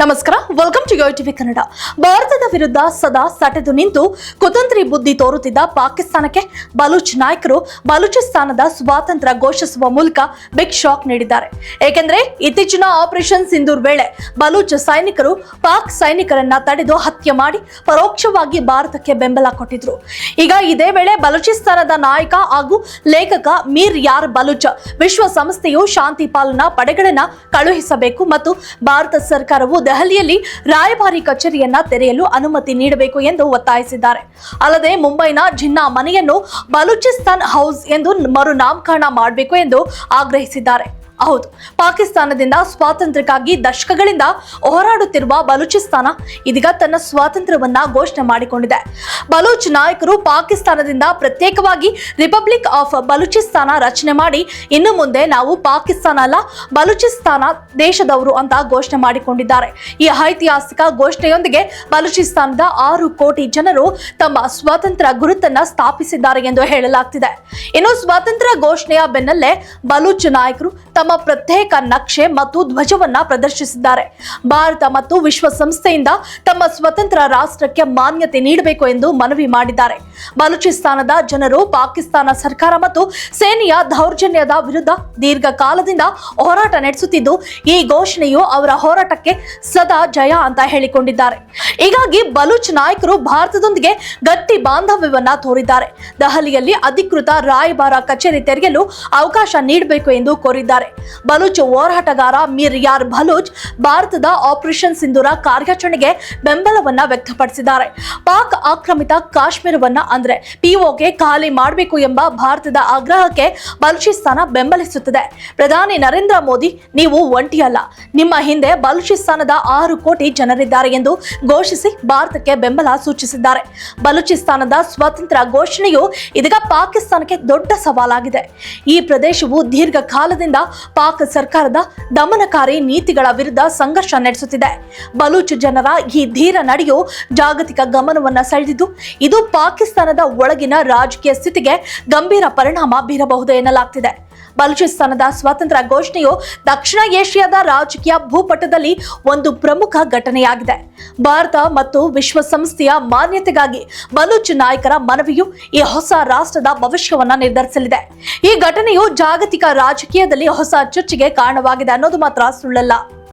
ನಮಸ್ಕಾರ welcome to TV Kannada ಭಾರತದ ವಿರುದ್ಧ ಸದಾ ಸಟೆದು ನಿಂತು ಕುತಂತ್ರಿ ಬುದ್ಧಿ ತೋರುತ್ತಿದ್ದ ಪಾಕಿಸ್ತಾನಕ್ಕೆ ಬಲೂಚ್ ನಾಯಕರು ಬಲೂಚಿಸ್ತಾನದ ಸ್ವಾತಂತ್ರ್ಯ ಘೋಷಿಸುವ ಮೂಲಕ ಬಿಗ್ ಶಾಕ್ ನೀಡಿದ್ದಾರೆ. ಏಕೆಂದರೆ ಇತ್ತೀಚಿನ ಆಪರೇಷನ್ ಸಿಂಧೂರ್ ವೇಳೆ ಬಲೂಚ್ ಸೈನಿಕರು ಪಾಕ್ ಸೈನಿಕರನ್ನ ತಡೆದು ಹತ್ಯೆ ಮಾಡಿ ಪರೋಕ್ಷವಾಗಿ ಭಾರತಕ್ಕೆ ಬೆಂಬಲ ಕೊಟ್ಟಿದ್ರು. ಈಗ ಇದೇ ವೇಳೆ ಬಲೂಚಿಸ್ತಾನದ ನಾಯಕ ಹಾಗೂ ಲೇಖಕ ಮೀರ್ ಯಾರ್ ಬಲೂಚ್ ವಿಶ್ವಸಂಸ್ಥೆಯು ಶಾಂತಿ ಪಾಲನಾ ಪಡೆಗಳನ್ನ ಕಳುಹಿಸಬೇಕು ಮತ್ತು ಭಾರತ ಸರ್ಕಾರವು ದೆಹಲಿಯಲ್ಲಿ ರಾಯಭಾರಿ ಕಚೇರಿಯನ್ನ ತೆರೆಯಲು ಅನುಮತಿ ನೀಡಬೇಕು ಎಂದು ಒತ್ತಾಯಿಸಿದ್ದಾರೆ. ಅಲ್ಲದೆ ಮುಂಬೈನ ಜಿನ್ನಾ ಮನೆಯನ್ನು ಬಲೂಚಿಸ್ತಾನ್ ಹೌಸ್ ಎಂದು ಮರುನಾಮಕರಣ ಮಾಡಬೇಕು ಎಂದು ಆಗ್ರಹಿಸಿದ್ದಾರೆ. ಹೌದು, ಪಾಕಿಸ್ತಾನದಿಂದ ಸ್ವಾತಂತ್ರ್ಯಕ್ಕಾಗಿ ದಶಕಗಳಿಂದ ಹೋರಾಡುತ್ತಿರುವ ಬಲೂಚಿಸ್ತಾನ ಇದೀಗ ತನ್ನ ಸ್ವಾತಂತ್ರ್ಯವನ್ನ ಘೋಷಣೆ ಮಾಡಿಕೊಂಡಿದೆ. ಬಲೂಚ್ ನಾಯಕರು ಪಾಕಿಸ್ತಾನದಿಂದ ಪ್ರತ್ಯೇಕವಾಗಿ ರಿಪಬ್ಲಿಕ್ ಆಫ್ ಬಲೂಚಿಸ್ತಾನ ರಚನೆ ಮಾಡಿ ಇನ್ನು ಮುಂದೆ ನಾವು ಪಾಕಿಸ್ತಾನ ಅಲ್ಲ, ಬಲೂಚಿಸ್ತಾನ ದೇಶದವರು ಅಂತ ಘೋಷಣೆ ಮಾಡಿಕೊಂಡಿದ್ದಾರೆ. ಈ ಐತಿಹಾಸಿಕ ಘೋಷಣೆಯೊಂದಿಗೆ ಬಲೂಚಿಸ್ತಾನದ ಆರು ಕೋಟಿ ಜನರು ತಮ್ಮ ಸ್ವಾತಂತ್ರ್ಯ ಗುರುತನ್ನ ಸ್ಥಾಪಿಸಿದ್ದಾರೆ ಎಂದು ಹೇಳಲಾಗ್ತಿದೆ. ಇನ್ನು ಸ್ವಾತಂತ್ರ್ಯ ಘೋಷಣೆಯ ಬೆನ್ನಲ್ಲೇ ಬಲೂಚ್ ನಾಯಕರು ಪ್ರತ್ಯೇಕ ನಕ್ಷೆ ಮತ್ತು ಧ್ವಜವನ್ನ ಪ್ರದರ್ಶಿಸಿದ್ದಾರೆ. ಭಾರತ ಮತ್ತು ವಿಶ್ವಸಂಸ್ಥೆಯಿಂದ ತಮ್ಮ ಸ್ವತಂತ್ರ ರಾಷ್ಟ್ರಕ್ಕೆ ಮಾನ್ಯತೆ ನೀಡಬೇಕು ಎಂದು ಮನವಿ ಮಾಡಿದ್ದಾರೆ. ಬಲೂಚಿಸ್ತಾನದ ಜನರು, ಪಾಕಿಸ್ತಾನ ಸರ್ಕಾರ ಮತ್ತು ಸೇನೆಯ ದೌರ್ಜನ್ಯದ ವಿರುದ್ಧ ದೀರ್ಘಕಾಲದಿಂದ ಹೋರಾಟ ನಡೆಸುತ್ತಿದ್ದು, ಈ ಘೋಷಣೆಯು ಅವರ ಹೋರಾಟಕ್ಕೆ ಸದಾ ಜಯ ಅಂತ ಹೇಳಿಕೊಂಡಿದ್ದಾರೆ. ಹೀಗಾಗಿ ಬಲೂಚ್ ನಾಯಕರು ಭಾರತದೊಂದಿಗೆ ಗಟ್ಟಿ ಬಾಂಧವ್ಯವನ್ನ ತೋರಿದ್ದಾರೆ. ದೆಹಲಿಯಲ್ಲಿ ಅಧಿಕೃತ ರಾಯಭಾರ ಕಚೇರಿ ತೆರೆಯಲು ಅವಕಾಶ ನೀಡಬೇಕು ಎಂದು ಕೋರಿದ್ದಾರೆ. ಬಲೂಚ್ ಹೋರಾಟಗಾರ ಮಿರ್ ಯಾರ್ ಬಲೂಚ್ ಭಾರತದ ಆಪರೇಷನ್ ಸಿಂಧೂರ ಕಾರ್ಯಾಚರಣೆಗೆ ಬೆಂಬಲವನ್ನ ವ್ಯಕ್ತಪಡಿಸಿದ್ದಾರೆ. ಪಾಕ್ ಆಕ್ರಮಿತ ಕಾಶ್ಮೀರವನ್ನ ಅಂದ್ರೆ ಪಿಒಗೆ ಖಾಲಿ ಮಾಡಬೇಕು ಎಂಬ ಭಾರತದ ಆಗ್ರಹಕ್ಕೆ ಬಲೂಚಿಸ್ತಾನ ಬೆಂಬಲಿಸುತ್ತದೆ. ಪ್ರಧಾನಿ ನರೇಂದ್ರ ಮೋದಿ, ನೀವು ಒಂಟಿಯಲ್ಲ. ನಿಮ್ಮ ಹಿಂದೆ ಬಲೂಚಿಸ್ತಾನದ ಆರು ಕೋಟಿ ಜನರಿದ್ದಾರೆ ಎಂದು ಘೋಷಿಸಿ ಭಾರತಕ್ಕೆ ಬೆಂಬಲ ಸೂಚಿಸಿದ್ದಾರೆ. ಬಲೂಚಿಸ್ತಾನದ ಸ್ವಾತಂತ್ರ್ಯ ಘೋಷಣೆಯು ಇದೀಗ ಪಾಕಿಸ್ತಾನಕ್ಕೆ ದೊಡ್ಡ ಸವಾಲಾಗಿದೆ. ಈ ಪ್ರದೇಶವು ದೀರ್ಘಕಾಲದಿಂದ ಪಾಕ್ ಸರ್ಕಾರದ ದಮನಕಾರಿ ನೀತಿಗಳ ವಿರುದ್ಧ ಸಂಘರ್ಷ ನಡೆಸುತ್ತಿದೆ. ಬಲೂಚ್ ಜನರ ಈ ಧೀರ ನಡೆಯು ಜಾಗತಿಕ ಗಮನವನ್ನು ಸೆಳೆದಿದ್ದು, ಇದು ಪಾಕಿಸ್ತಾನದ ಒಳಗಿನ ರಾಜಕೀಯ ಸ್ಥಿತಿಗೆ ಗಂಭೀರ ಪರಿಣಾಮ ಬೀರಬಹುದು ಎನ್ನಲಾಗ್ತಿದೆ. ಬಲೂಚಿಸ್ತಾನದ ಸ್ವಾತಂತ್ರ್ಯ ಘೋಷಣೆಯು ದಕ್ಷಿಣ ಏಷ್ಯಾದ ರಾಜಕೀಯ ಭೂಪಟದಲ್ಲಿ ಒಂದು ಪ್ರಮುಖ ಘಟನೆಯಾಗಿದೆ. ಭಾರತ ಮತ್ತು ವಿಶ್ವಸಂಸ್ಥೆಯ ಮಾನ್ಯತೆಗಾಗಿ ಬಲೂಚ್ ನಾಯಕರ ಮನವಿಯು ಈ ಹೊಸ ರಾಷ್ಟ್ರದ ಭವಿಷ್ಯವನ್ನು ನಿರ್ಧರಿಸಲಿದೆ. ಈ ಘಟನೆಯು ಜಾಗತಿಕ ರಾಜಕೀಯದಲ್ಲಿ ಹೊಸ ಚರ್ಚೆಗೆ ಕಾರಣವಾಗಿದೆ ಅನ್ನೋದು ಮಾತ್ರ ಸುಳ್ಳಲ್ಲ.